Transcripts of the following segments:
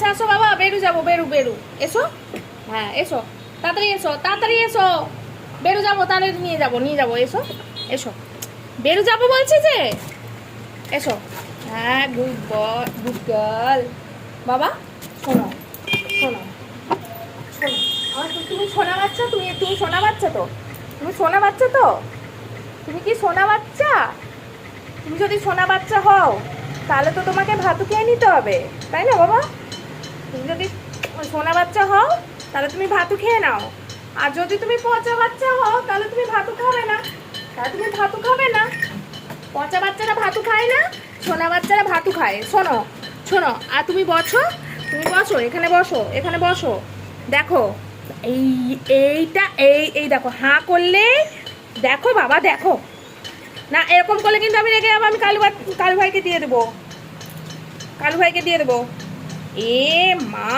আচ্ছা আসো বাবা, বেরু যাব, বেরু বেরু। এসো? হ্যাঁ এসো। তাড়াতাড়ি এসো তাড়াতাড়ি এসো। বেরু যাব, তাড়াতাড়ি নিয়ে যাব নিয়ে যাব, এসো। এসো। বেরু যাব বলছি যে? এসো। হ্যাঁ গুড বয় গুড গার্ল বাবা, শোনো শোনো তুমি সোনা বাচ্চা, তুমি তুমি সোনা বাচ্চা তো? তুমি সোনা বাচ্চা তো? তুমি কি সোনা বাচ্চা? তুমি যদি সোনা বাচ্চা হও, তাহলে তো তোমাকে ভাতু খেয়ে নিতে হবে, তাই না বাবা? সোনা বাচ্চা হও, তাহলে তুমি ভাতু খেয়ে নাও। আর যদি তুমি পচা বাচ্চা হও, তাহলে তুমি ভাতু খাবে না। তাহলে তুমি ভাতু খাবে না। পচা বাচ্চারা ভাতু খায় না, সোনা বাচ্চারা ভাতু খায়। শোনো শোনো, আর তুমি বসো তুমি বসো, এখানে বসো এখানে বসো। দেখো, এই, এইটা, এই এই দেখো, হাঁ করলে, দেখো বাবা, দেখো। না, এরকম করলে কিন্তু আমি রেগে যাব, আমি কালু কালু ভাইকে দিয়ে দেবো। কালু ভাইকে দিয়ে দেবো। এ মা,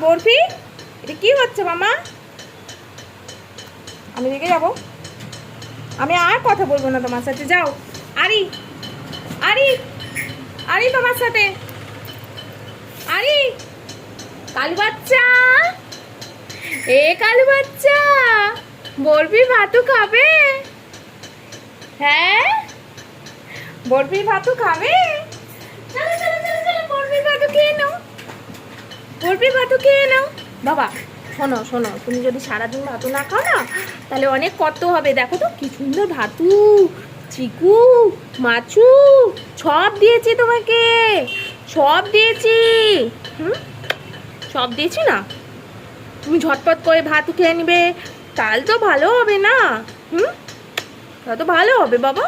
বরফি, এটা কি হচ্ছে মামা? আমি রেখে যাব। আমি আর কথা বলব না তোমার সাথে, যাও। আরি আরি আরি তোমার সাথে। আরি, কালু বাচ্চা। এ কালু বাচ্চা, বরফি ভাতু খাবে? হ্যাঁ? বরফি ভাতু খাবে চলো চলো চলো চলো বরফি ভাতু খেয়ে নাও বরফি ভাতু খেয়ে নাও। বাবা, শোনো শোনো, তুমি যদি সারাদিন ভাতু না খাও না, তাহলে অনেক কত হবে। দেখো তো, কি সুন্দর ভাতু, চিকু, মাছু, সব দিয়েছি তোমাকে, সব দিয়েছি। হুম? সব দিয়েছি না? তুমি ঝটপট করে ভাত খেয়ে নিবে তাল তো ভালো হবে না। হুম? তা তো ভালো হবে বাবা।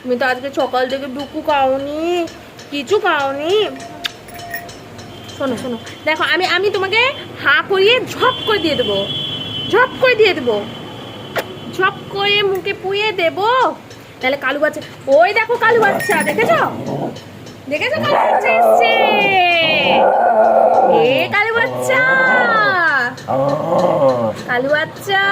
তুমি তো আজকে সকাল থেকে ডুকু খাওনি, কিছু খাওনি। শোনো শোনো। দেখো, আমি আমি তোমাকে হাঁ করিয়ে ঝপ করে দিয়ে দেবো। ঝপ করে দিয়ে দেবো। ঝপ করে মুখে পুয়ে দেবো। তাহলে কালু বাচ্চা ওই দেখো কালু বাচ্চা, দেখেছ? দেখেছ কালু বাচ্চা এসছে? এ কালু বাচ্চা। কালু বাচ্চা।